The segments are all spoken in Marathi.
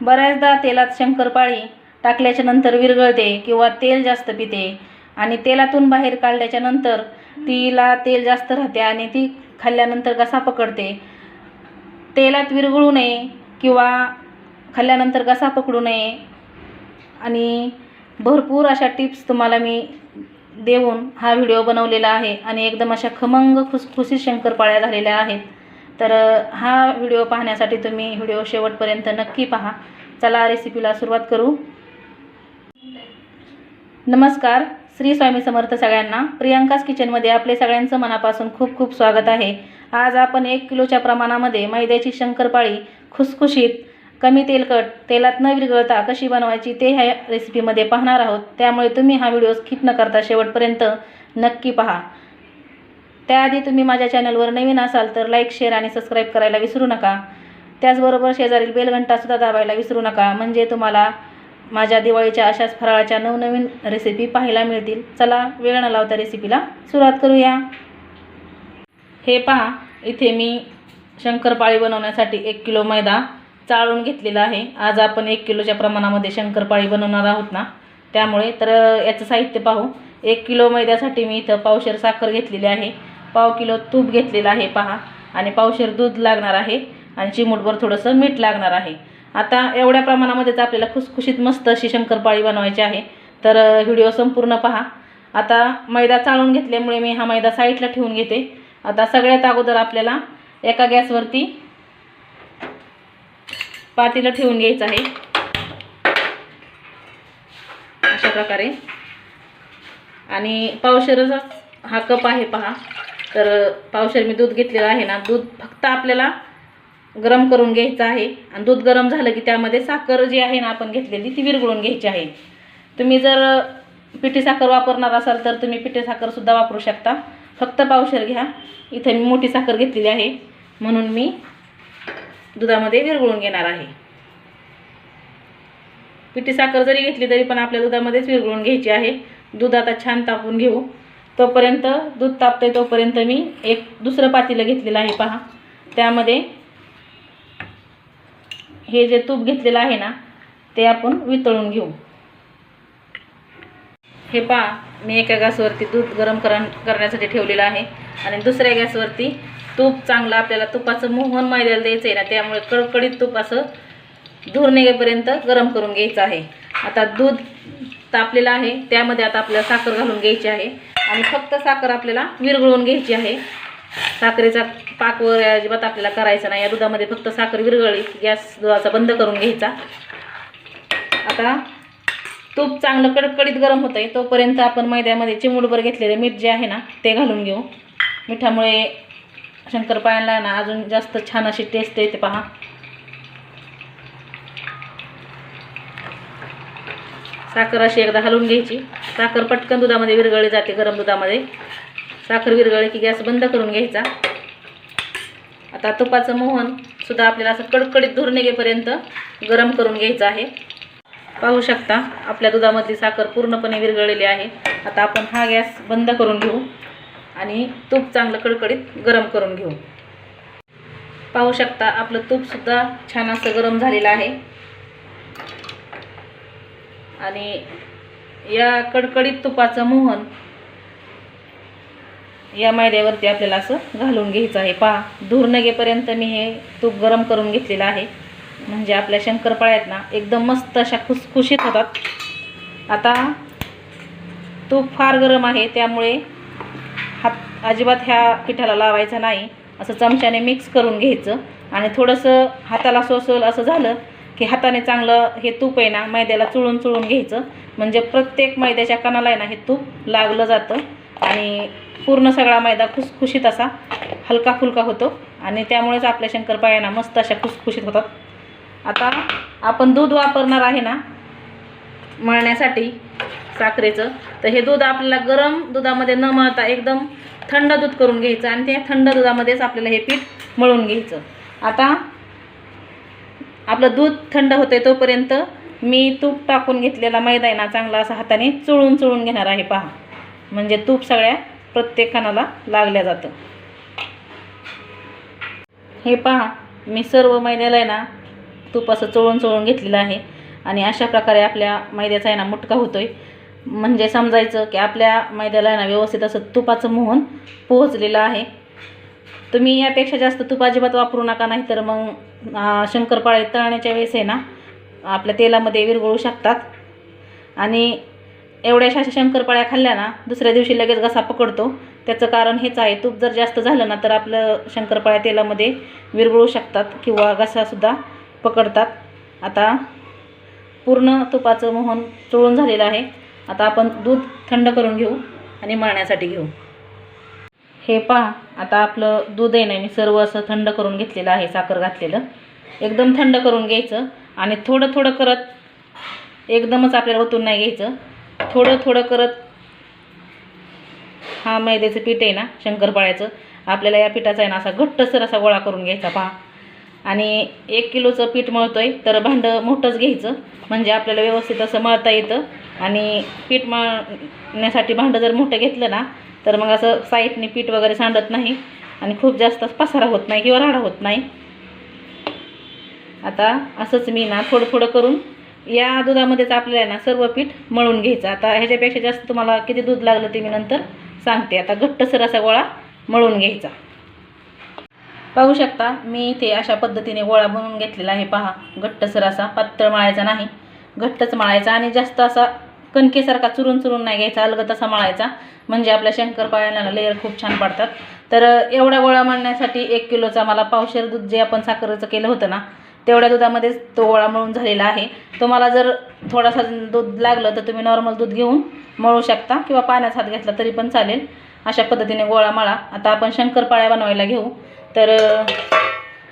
बऱ्याचदा तेलात शंकरपाळी टाकल्याच्यानंतर विरघळते किंवा तेल जास्त पिते आणि तेलातून बाहेर काढल्याच्यानंतर तिला तेल जास्त राहते आणि ती खाल्ल्यानंतर घसा पकडते. तेलात विरघळू नये किंवा खाल्ल्यानंतर घसा पकडू नये. आणि भरपूर अशा टिप्स तुम्हाला मी देऊन हा व्हिडिओ बनवलेला आहे आणि एकदम अशा खमंग खुसखुशीत शंकरपाळ्या झालेल्या आहेत. तर हा व्हिडिओ पाहण्यासाठी तुम्ही व्हिडिओ शेवटपर्यंत नक्की पहा. चला रेसिपीला सुरुवात करू. नमस्कार श्री स्वामी समर्थ सगळ्यांना. प्रियांकाच किचनमध्ये आपले सगळ्यांचं मनापासून खूप खूप स्वागत आहे. आज आपण एक किलोच्या प्रमाणामध्ये मैद्याची शंकरपाळी खुसखुशीत कमी तेलकट तेलात न विरघळता कशी बनवायची ते ह्या रेसिपीमध्ये पाहणार आहोत. त्यामुळे तुम्ही हा व्हिडिओ स्किप न करता शेवटपर्यंत नक्की पहा. त्याआधी तुम्ही माझ्या चॅनलवर नवीन असाल तर लाईक शेअर आणि सबस्क्राईब करायला विसरू नका. त्याचबरोबर शेजारील बेलघंटासुद्धा दाबायला विसरू नका. म्हणजे तुम्हाला माझ्या दिवाळीच्या अशाच फराळाच्या नवनवीन रेसिपी पाहायला मिळतील. चला वेळ न लावता रेसिपीला सुरुवात करूया. हे पहा इथे मी शंकरपाळी बनवण्यासाठी एक किलो मैदा चाळून घेतलेला आहे. आज आपण एक किलोच्या प्रमाणामध्ये शंकरपाळी बनवणार आहोत ना? त्यामुळे तर याचं साहित्य पाहू. एक किलो मैद्यासाठी मी इथं पावशेर साखर घेतलेली आहे. पाव किलो तूप घेतलेलं आहे पहा. आणि पावशेर दूध लागणार आहे आणि चिमूटभर थोडंसं मीठ लागणार आहे. आता एवढ्या प्रमाणामध्येच आपल्याला खुसखुशीत मस्त अशी शंकरपाळी बनवायची आहे. तर व्हिडिओ संपूर्ण पहा. आता मैदा चाळून घेतल्यामुळे मी हा मैदा साईडला ठेवून घेते. आता सगळ्यात अगोदर आपल्याला एका गॅसवरती पातीला ठेवून घ्यायचं आहे. अशा प्रकारे. आणि पावशेरचाच हा कप आहे पहा. तर पावशेर मी दूध घेतलेलं आहे ना दूध फक्त आपल्याला गरम करून घ्यायचं आहे. आणि दूध गरम झालं की त्यामध्ये साखर जी आहे ना आपण घेतलेली ती विरघळून घ्यायची आहे. तुम्ही जर पिठी साखर वापरणार असाल तर तुम्ही पिठी साखरसुद्धा वापरू शकता. फक्त पावशेर घ्या. इथं मी मोठी साखर घेतलेली आहे. म्हणून मी दुधामध्ये विरघळून घेणार आहे. पिठी साखर जरी घेतली तरी पण आपल्या दुधामध्येच विरघळून घ्यायची आहे. दूध आता छान तापून घेऊ. तोपर्यंत दूध तापते तोपर्यंत मी एक दुसरं पातेलं घेतलेलं आहे पहा. त्यामध्ये हे जे तूप घेतलेलं आहे ना ते आपण वितळून घेऊ. हे पहा मी एका गॅसवरती दूध गरम करण करण्यासाठी ठेवलेलं आहे. आणि दुसऱ्या गॅसवरती तूप चांगलं आपल्याला तुपाचं मोहन मैद्याला द्यायचं आहे ना त्यामुळे कडकडीत तूप असं धूर निघेपर्यंत गरम करून घ्यायचं आहे. आता दूध तापलेला आहे. त्यामध्ये आता आपल्याला साखर घालून घ्यायची आहे. आणि फक्त साखर आपल्याला विरघळून घ्यायची आहे. साखरेचा पाक वगैरे अजिबात आपल्याला करायचा नाही. या दुधामध्ये फक्त साखर विरघळली गॅस दुधाचा बंद करून घ्यायचा. आता तूप चांगलं कडकडीत गरम होतं आहे तोपर्यंत आपण मैद्यामध्ये चिमुडभर घेतलेले मीठ जे आहे ना ते घालून घेऊ. मिठामुळे शंकरपाळ्यांना ना अजून जास्त छान अशी टेस्ट येते पहा. साखर अशी एकदा हलवून घ्यायची. साखर पटकन दुधामध्ये विरघळली जाते गरम दुधामध्ये. साखर विरघळली की गॅस बंद करून घ्यायचा. आता तुपाचं मोहन सुद्धा आपल्याला असं कडकडीत धुर निघेपर्यंत गरम करून घ्यायचं आहे. पाहू शकता आपल्या दुधामधली साखर पूर्णपणे विरघळलेली आहे. आता आपण हा गॅस बंद करून घेऊ आणि तूप चांगलं कडकडीत गरम करून घेऊ. पाहू शकता आपलं तूपसुद्धा छान असं गरम झालेलं आहे. आणि या कडकडीत तुपाचं मोहन या मैद्यावरती आपल्याला असं घालून घ्यायचं आहे. पहा धूर नगेपर्यंत मी हे तूप गरम करून घेतलेलं आहे. म्हणजे आपल्या शंकरपाळ्यात ना एकदम मस्त अशा खुसखुशीत होतात. आता तूप फार गरम आहे त्यामुळे हात अजिबात ह्या पिठाला लावायचा नाही. असं चमच्याने मिक्स करून घ्यायचं. आणि थोडंसं हाताला सोसल असं झालं की हाताने चांगलं हे तूप आहे ना मैद्याला चुळून चुळून घ्यायचं. म्हणजे प्रत्येक मैद्याच्या कणाला आहे ना हे तूप लागलं जातं. आणि पूर्ण सगळा मैदा खुसखुशीत असा हलका फुलका होतो. आणि त्यामुळेच आपल्या शंकरपाळ्यांना मस्त अशा खुसखुशीत होतात. आता आपण दूध वापरणार आहे ना मळण्यासाठी साखरेचं. तर हे दूध आपल्याला गरम दुधामध्ये न मळता एकदम थंड दूध करून घ्यायचं. आणि त्या थंड दुधामध्येच आपल्याला हे पीठ मळून घ्यायचं. आता आपलं दूध थंड होते तोपर्यंत मी तूप टाकून घेतलेला मैदा आहे ना चांगला असा हाताने चुळून चुळून घेणार आहे पहा. म्हणजे तूप सगळ्या प्रत्येकानाला लागल्या जातं. हे पहा मी सर्व मैद्याला आहे ना तूप असं चोळून चोळून घेतलेलं आहे. आणि अशा प्रकारे आपल्या मैद्याचा आहे ना मुटका होतोय. म्हणजे समजायचं की आपल्या मैद्याला आहे ना व्यवस्थित असं तुपाचं मोहन पोहोचलेलं आहे. तुम्ही यापेक्षा जास्त तूप अजिबात वापरू नका नाही तर मग शंकरपाळे तळण्याच्या वेळेस आहे ना आपल्या तेलामध्ये विरघळू शकतात. आणि एवढ्याशा अशा शंकरपाळ्या खाल्ल्या ना दुसऱ्या दिवशी लगेच घसा पकडतो. त्याचं कारण हेच आहे तूप जर जास्त झालं ना तर आपलं शंकरपाळ्या तेलामध्ये विरघळू शकतात किंवा घसासुद्धा पकडतात. आता पूर्ण तुपाचं मोहन चोळून झालेलं आहे. आता आपण दूध थंड करून घेऊ आणि मळण्यासाठी घेऊ. हे पहा आता आपलं दूध आहे ना मी सर्व असं थंड करून घेतलेलं आहे साखर घातलेलं. एकदम थंड करून घ्यायचं आणि थोडं थोडं करत एकदमच आपल्याला ओतून नाही घ्यायचं. थोडं थोडं करत हा मैद्याचं पीठ आहे ना शंकरपाळ्याचं आपल्याला या पिठाचा आहे ना असा घट्टसर असा गोळा करून घ्यायचा पहा. आणि एक किलोचं पीठ मळतो आहे तर भांडं मोठंच घ्यायचं म्हणजे आपल्याला व्यवस्थित असं मळता येतं. आणि पीठ मळण्यासाठी भांडं जर मोठं घेतलं ना तर मग असं साईडने पीठ वगैरे सांडत नाही आणि खूप जास्त पसारा होत नाही किंवा राडा होत नाही. आता असंच मी ना थोडं थोडं करून या दुधामध्येच आपल्याला ना सर्व पीठ मळून घ्यायचं. आता ह्याच्यापेक्षा जास्त तुम्हाला किती दूध लागलं ते मी नंतर सांगते. आता घट्टसर असा गोळा मळून घ्यायचा. पाहू शकता मी इथे अशा पद्धतीने गोळा बनवून घेतलेला आहे. पहा घट्टसर असा पातळ मळायचा नाही. घट्टच मळायचा आणि जास्त असा कणकेसारखा चुरून चुरून नाही घ्यायचा अलगत असा मळायचा. म्हणजे आपल्या शंकरपाळ्याला लेअर खूप छान पडतात. तर एवढा गोळा मळण्यासाठी एक किलोचा मला पावशेर दूध जे आपण साखरेचं केलं होतं ना तेवढ्या दुधामध्येच तो गोळा मळून झालेला आहे. तुम्हाला जर थोडासा दूध लागलं तर तुम्ही नॉर्मल दूध घेऊन मळू शकता किंवा पाण्यात हात घेतला तरी पण चालेल. अशा पद्धतीने गोळा मळा. आता आपण शंकरपाळ्या बनवायला घेऊ. तर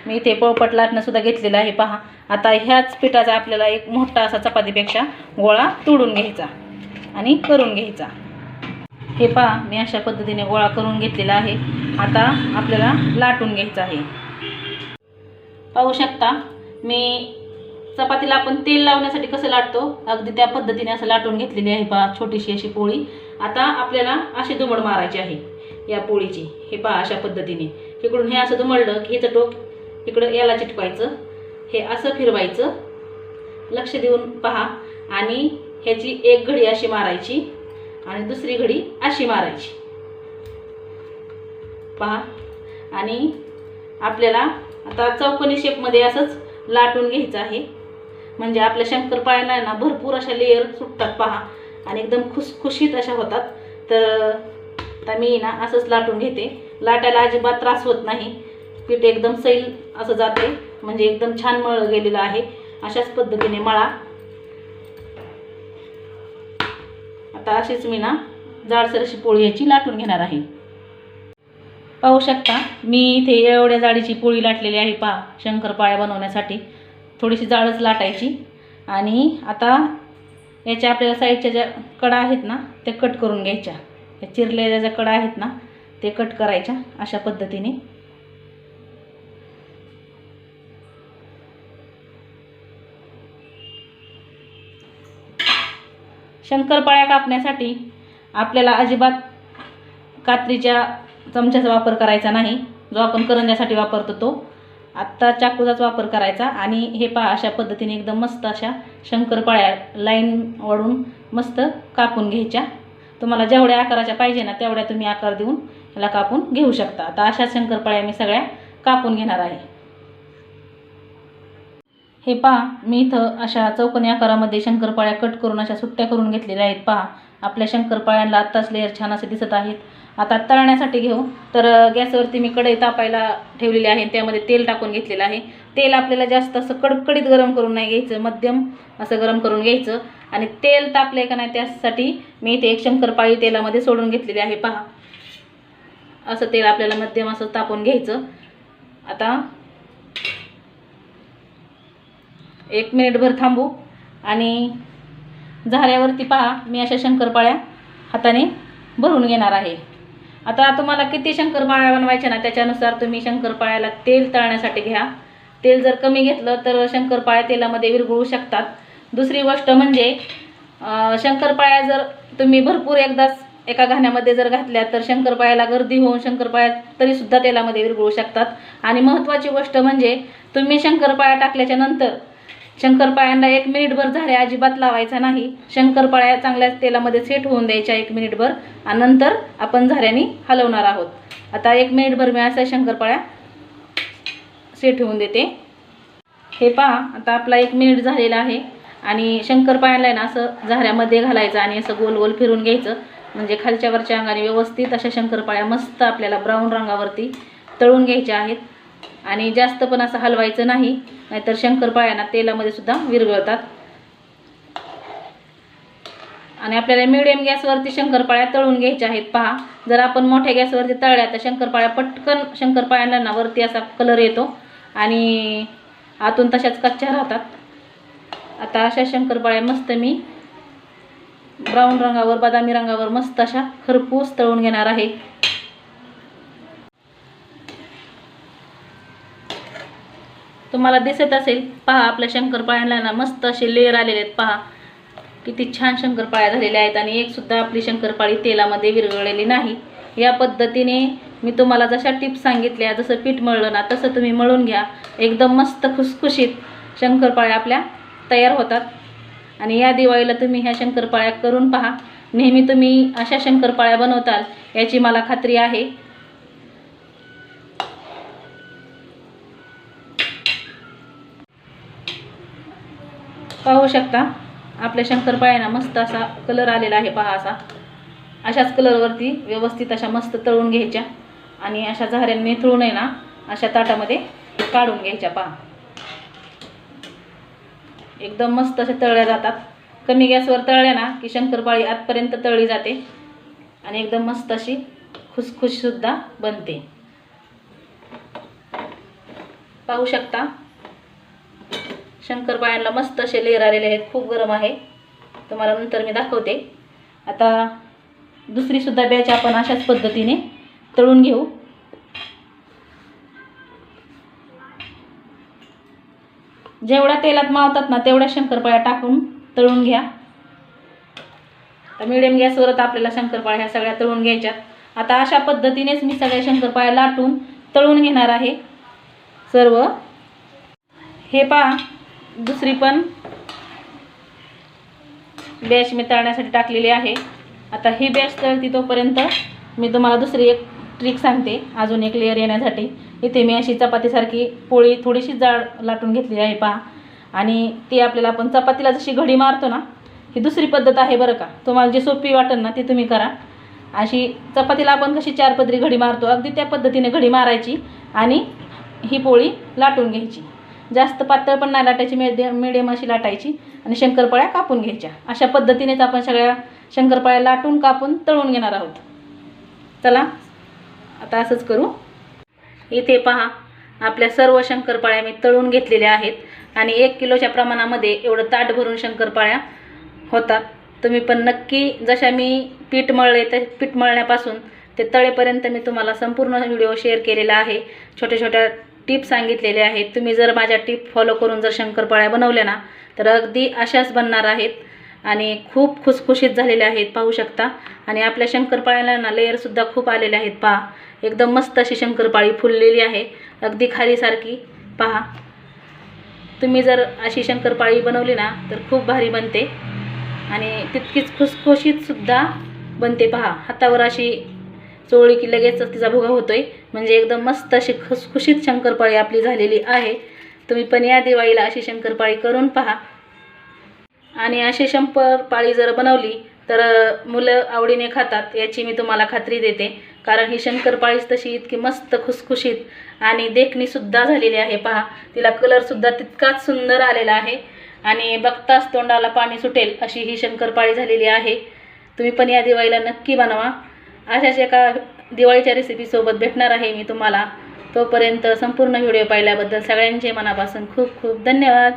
मी इथे पोळपट लाटणंसुद्धा घेतलेलं आहे पहा. आता ह्याच पिठाचा आपल्याला एक मोठा असा चपातीपेक्षा गोळा तोडून घ्यायचा आणि करून घ्यायचा. हे पहा मी अशा पद्धतीने गोळा करून घेतलेला आहे. आता आपल्याला लाटून घ्यायचं आहे. पाहू शकता मी चपातीला आपण तेल लावण्यासाठी कसं लाटतो? अगदी त्या पद्धतीने असं लाटून घेतलेली आहे पहा छोटीशी अशी पोळी. आता आपल्याला अशी दुमड मारायची आहे या पोळीची. हे पहा अशा पद्धतीने. इकडून हे असं दुमडलं की हेचं टोक इकडं याला चिटकवायचं हे असं फिरवायचं. लक्ष देऊन पहा. आणि ह्याची एक घडी अशी मारायची. आणि दुसरी घडी अशी मारायची. पहा. आणि आपल्याला आता चौकोनी शेपमध्ये असंच लाटून घ्यायचं आहे. म्हणजे आपल्या शंकरपाळ्याला ना भरपूर अशा लेअर सुटतात पहा. आणि एकदम खुसखुशीत अशा होतात. तर आता मी ना असंच लाटून घेते. लाटायला अजिबात त्रास होत नाही. पीठ एकदम सैल असं जाते. म्हणजे एकदम छान मळ गेलेलं आहे. अशाच पद्धतीने मळा. आता अशीच मी ना जाडसर अशी पोळी याची लाटून घेणार आहे. पाहू शकता मी इथे एवढ्या जाडीची पोळी लाटलेली आहे पहा शंकरपाळ्या बनवण्यासाठी. थोडीशी जाडच लाटायची. आणि आता याच्या आपल्याला साईडच्या ज्या कडा आहेत ना त्या कट करून घ्यायच्या. या चिरलेल्या ज्या कडा आहेत ना ते कट करायच्या अशा पद्धतीने. शंकरपाळ्या कापण्यासाठी आपल्याला अजिबात कात्रीच्या चमच्याचा वापर करायचा नाही. जो आपण करंजासाठी वापरतो तो. आत्ता चाकूचाच वापर करायचा आणि हे पहा अशा पद्धतीने एकदम मस्त अशा शंकरपाळ्या लाईन वाढून मस्त कापून घ्यायच्या. तुम्हाला जेवढ्या आकाराच्या पाहिजे ना तेवढ्या तुम्ही आकार देऊन याला कापून घेऊ शकता. आता अशा शंकरपाळ्या मी सगळ्या कापून घेणार आहे. हे पहा मी इथं अशा चौकनी आकारामध्ये शंकरपाळ्या कट करून अशा सुट्ट्या करून घेतलेल्या आहेत. पहा आपल्या शंकरपाळ्यांना आत्ताच लेअर छान असे दिसत आहेत. आता तळण्यासाठी घेऊ. तर गॅसवरती मी कढई तापायला ठेवलेली आहे. त्यामध्ये तेल टाकून घेतलेलं आहे. तेल आपल्याला जास्त असं कडकडीत गरम करून नाही घ्यायचं. मध्यम असं गरम करून घ्यायचं. आणि तेल तापले का नाही त्यासाठी मी इथे एक शंकरपाळी तेलामध्ये सोडून घेतलेली आहे. पहा. असं तेल आपल्याला मध्यम असं तापून घ्यायचं. आता एक मिनिटभर थांबू. आणि झाऱ्यावरती पहा मी अशा शंकरपाळ्या हाताने भरून घेणार आहे. आता तुम्हाला किती शंकरपाळ्या बनवायच्या ना त्याच्यानुसार तुम्ही शंकरपाळ्याला तेल तळण्यासाठी घ्या. तेल जर कमी घेतलं तर शंकरपाळ्या तेलामध्ये विरघळू शकतात. दुसरी गोष्ट म्हणजे शंकरपाळ्या जर तुम्ही भरपूर एकदाच एका घाण्यामध्ये जर घातल्या तर शंकरपाळ्याला गर्दी होऊन शंकरपाळ्या तरीसुद्धा तेलामध्ये विरघळू शकतात. आणि महत्त्वाची गोष्ट म्हणजे तुम्ही शंकरपाळ्या टाकल्याच्या नंतर शंकरपाळ्यांना एक मिनिटभर झाऱ्या अजिबात लावायचा नाही. शंकरपाळ्या चांगल्या तेलामध्ये सेट होऊन द्यायच्या एक मिनिटभर आणि नंतर आपण झाऱ्याने हलवणार आहोत. आता एक मिनिटभर मी असा शंकरपाळ्या सेट होऊन देते. हे पहा आता आपला एक मिनिट झालेला आहे आणि शंकरपाळ्याला आहे ना असं झाऱ्यामध्ये घालायचं आणि असं गोल गोल फिरून घ्यायचं. म्हणजे खालच्या वरच्या अंगाने व्यवस्थित अशा शंकरपाळ्या मस्त आपल्याला ब्राऊन रंगावरती तळून घ्यायच्या आहेत. आणि जास्त पण असं हलवायचं नाही. नाहीतर शंकरपाळ्यांना तेलामध्ये सुद्धा विरघळतात. आणि आपल्याला मिडियम गॅसवरती शंकरपाळ्या तळून घ्यायच्या आहेत. पहा जर आपण मोठ्या गॅसवरती तळल्या तर शंकरपाळ्या पटकन शंकरपाळ्यांना ना वरती असा कलर येतो. आणि आतून तशाच कच्च्या राहतात. आता अशा शंकरपाळ्या मस्त मी ब्राऊन रंगावर बदामी रंगावर मस्त अशा खरपूस तळून घेणार आहे. तुम्हाला दिसत असेल पहा आपल्या शंकरपाळ्यांना ना मस्त असे लेअर आलेले आहेत पहा. किती छान शंकरपाळ्या झालेल्या आहेत आणि एकसुद्धा आपली शंकरपाळी तेलामध्ये विरघळलेली नाही. या पद्धतीने मी तुम्हाला जशा टिप्स सांगितल्या जसं पीठ मळलं ना तसं तुम्ही मळून घ्या. एकदम मस्त खुसखुशीत शंकरपाळ्या आपल्या तयार होतात. आणि या दिवाळीला तुम्ही ह्या शंकरपाळ्या करून पहा. नेहमी तुम्ही अशा शंकरपाळ्या बनवताल याची मला खात्री आहे. पाहू शकता. आपल्या शंकरपाळ्यांना मस्त असा कलर आलेला आहे पहा असा. अशाच कलरवरती व्यवस्थित अशा मस्त तळून घ्यायच्या. आणि अशा झाऱ्यांनी निथळून आहे ना अशा ताटामध्ये काढून घ्यायच्या पहा. एकदम मस्त अशा तळल्या जातात. कमी गॅसवर तळल्या ना की शंकरपाळी आतपर्यंत तळली जाते. आणि एकदम मस्त अशी खुसखुशीसुद्धा बनते. पाहू शकता. शंकरपाळ्यांना मस्त असे लेअर आलेले आहेत खूप गरम आहे. तुम्हाला नंतर मी दाखवते. आता दुसरीसुद्धा बॅच आपण अशाच पद्धतीने तळून घेऊ. जेवढ्या तेलात मावतात ना तेवढ्या शंकरपाळ्या टाकून तळून घ्या. मिडियम गॅसवरच आपल्याला शंकरपाळ्या ह्या सगळ्या तळून घ्यायच्यात आता अशा पद्धतीनेच मी सगळ्या शंकरपाळ्या लाटून तळून घेणार आहे. सर्व. हे पहा दुसरी पण बॅच मी तळण्यासाठी टाकलेली आहे. आता ही बॅच तळती तोपर्यंत मी तुम्हाला दुसरी एक ट्रिक सांगते. अजून एक लेअर येण्यासाठी. इथे मी अशी चपातीसारखी पोळी थोडीशी जाड लाटून घेतलेली आहे पहा. आणि ती आपल्याला आपण चपातीला जशी घडी मारतो ना ही दुसरी पद्धत आहे बरं का. तुम्हाला जी सोपी वाटेल ना ती तुम्ही करा. अशी चपातीला आपण कशी चार पदरी घडी मारतो अगदी त्या पद्धतीने घडी मारायची आणि ही पोळी लाटून घ्यायची. जास्त पातळ पण नाही लाटायची मिडियम मिडियम अशी लाटायची आणि शंकरपाळ्या कापून घ्यायच्या. अशा पद्धतीनेच आपण सगळ्या शंकरपाळ्या लाटून कापून तळून घेणार आहोत. चला आता असंच करू. इथे पहा आपल्या सर्व शंकरपाळ्या मी तळून घेतलेल्या आहेत आणि एक किलोच्या प्रमाणामध्ये एवढं ताट भरून शंकरपाळ्या होतात. तुम्ही पण नक्की जशा मी पीठ मळले तर पीठ मळण्यापासून ते तळेपर्यंत मी तुम्हाला संपूर्ण व्हिडिओ शेअर केलेला आहे. छोट्या छोट्या टिप सांगितलेले आहेत. तुम्ही जर माझ्या टिप फॉलो करून जर शंकरपाळ्या बनवल्या ना तर अगदी अशाच बनणार आहेत आणि खूप खुसखुशीत झालेल्या आहेत पाहू शकता. आणि आपल्या शंकरपाळ्याला ना लेअरसुद्धा खूप आलेले आहेत पहा. एकदम मस्त अशी शंकरपाळी फुललेली आहे. अगदी खारीसारखी पहा. तुम्ही जर अशी शंकरपाळी बनवली ना तर खूप भारी बनते. आणि तितकीच खुसखुशीतसुद्धा बनते पहा. हातावर अशी चोळी की लगेचच तिचा भुगा होतोय. म्हणजे एकदम मस्त अशी खुसखुशीत शंकरपाळी आपली झालेली आहे. तुम्ही पण या दिवाळीला अशी शंकरपाळी करून पहा. आणि अशी शंकरपाळी जर बनवली तर मुलं आवडीने खातात याची मी तुम्हाला खात्री देते. कारण ही शंकरपाळीच तशी इतकी मस्त खुसखुशीत आणि देखणीसुद्धा झालेली आहे. पहा तिला कलरसुद्धा तितकाच सुंदर आलेला आहे. आणि बघताच तोंडाला पाणी सुटेल अशी ही शंकरपाळी झालेली आहे. तुम्ही पण या दिवाळीला नक्की बनवा. अशाच एका दिवाळीच्या रेसिपीसोबत भेटणार आहे मी तुम्हाला. तोपर्यंत संपूर्ण व्हिडिओ पाहिल्याबद्दल सगळ्यांचे मनापासून खूप खूप धन्यवाद.